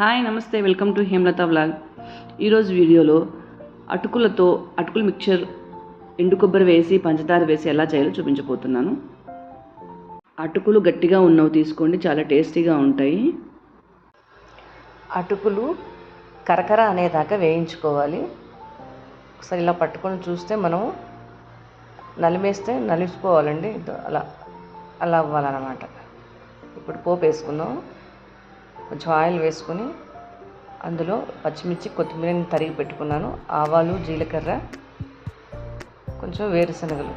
Hi నమస్తే welcome to Hemalatha vlog. ఈరోజు వీడియోలో అటుకులతో అటుకుల మిక్చర్ ఎండు కొబ్బరి వేసి పంచదార వేసి ఎలా చేయాలో చూపించబోతున్నాను. అటుకులు గట్టిగా ఉన్నవి తీసుకోండి చాలా టేస్టీగా ఉంటాయి. అటుకులు కరకర అనేదాకా వేయించుకోవాలి. ఒకసారి ఇలా పట్టుకొని చూస్తే మనం నలిమేస్తే నలిసిపోవాలండి. అలా అలా అవ్వాలన్నమాట. ఇప్పుడు పోపు వేసుకుందాం. కొంచెం ఆయిల్ వేసుకొని అందులో పచ్చిమిర్చి కొత్తిమీరని తరిగి పెట్టుకున్నాను. ఆవాలు జీలకర్ర కొంచెం వేరుశనగలు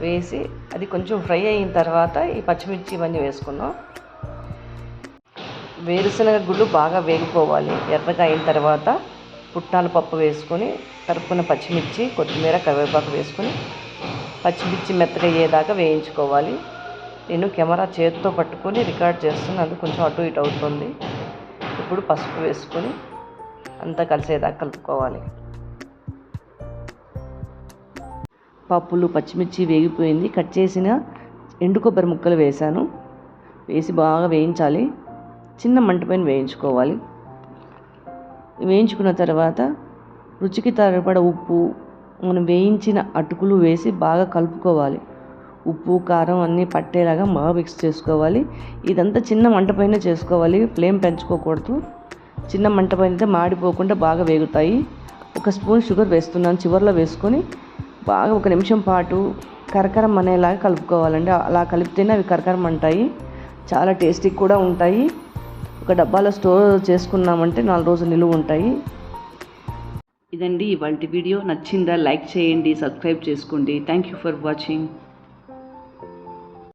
వేసి అది కొంచెం ఫ్రై అయిన తర్వాత ఈ పచ్చిమిర్చి ఇవన్నీ వేసుకున్నాం వేరుశనగ గుళ్ళు బాగా వేగిపోవాలి. ఎర్రగా అయిన తర్వాత పుట్నాల పప్పు వేసుకొని తరుపున పచ్చిమిర్చి కొత్తిమీర కరివేపాకు వేసుకొని పచ్చిమిర్చి మెత్తగా అయ్యేదాకా వేయించుకోవాలి. నేను కెమెరా చేతితో పట్టుకొని రికార్డ్ చేస్తున్నాను అది కొంచెం అటు ఇటు అవుతుంది. ఇప్పుడు పసుపు వేసుకొని అంతా కలిసేదాకా కలుపుకోవాలి. పప్పులు పచ్చిమిర్చి వేగిపోయింది. కట్ చేసిన ఎండు కొబ్బరి ముక్కలు వేశాను. వేసి బాగా వేయించాలి. చిన్న మంటపైన వేయించుకోవాలి. వేయించుకున్న తర్వాత రుచికి తరపడ ఉప్పు మనం వేయించిన అటుకులు వేసి బాగా కలుపుకోవాలి. ఉప్పు కారం అన్నీ పట్టేలాగా బాగా మిక్స్ చేసుకోవాలి. ఇదంతా చిన్న మంట పైన చేసుకోవాలి. ఫ్లేమ్ పెంచుకోకూడదు. చిన్న మంట పైన మాడిపోకుండా బాగా వేగుతాయి. ఒక స్పూన్ షుగర్ వేస్తున్నాను. చివరిలో వేసుకొని బాగా ఒక నిమిషం పాటు కరకరం అనేలాగా కలుపుకోవాలండి. అలా కలిపితేనే అవి కరకరం అంటాయి. చాలా టేస్టీ కూడా ఉంటాయి. ఒక డబ్బాలో స్టోర్ చేసుకున్నామంటే నాలుగు రోజులు నిలువ ఉంటాయి. ఇదండి ఇవాళ వీడియో. నచ్చిందా? లైక్ చేయండి సబ్స్క్రైబ్ చేసుకోండి. Thank you for watching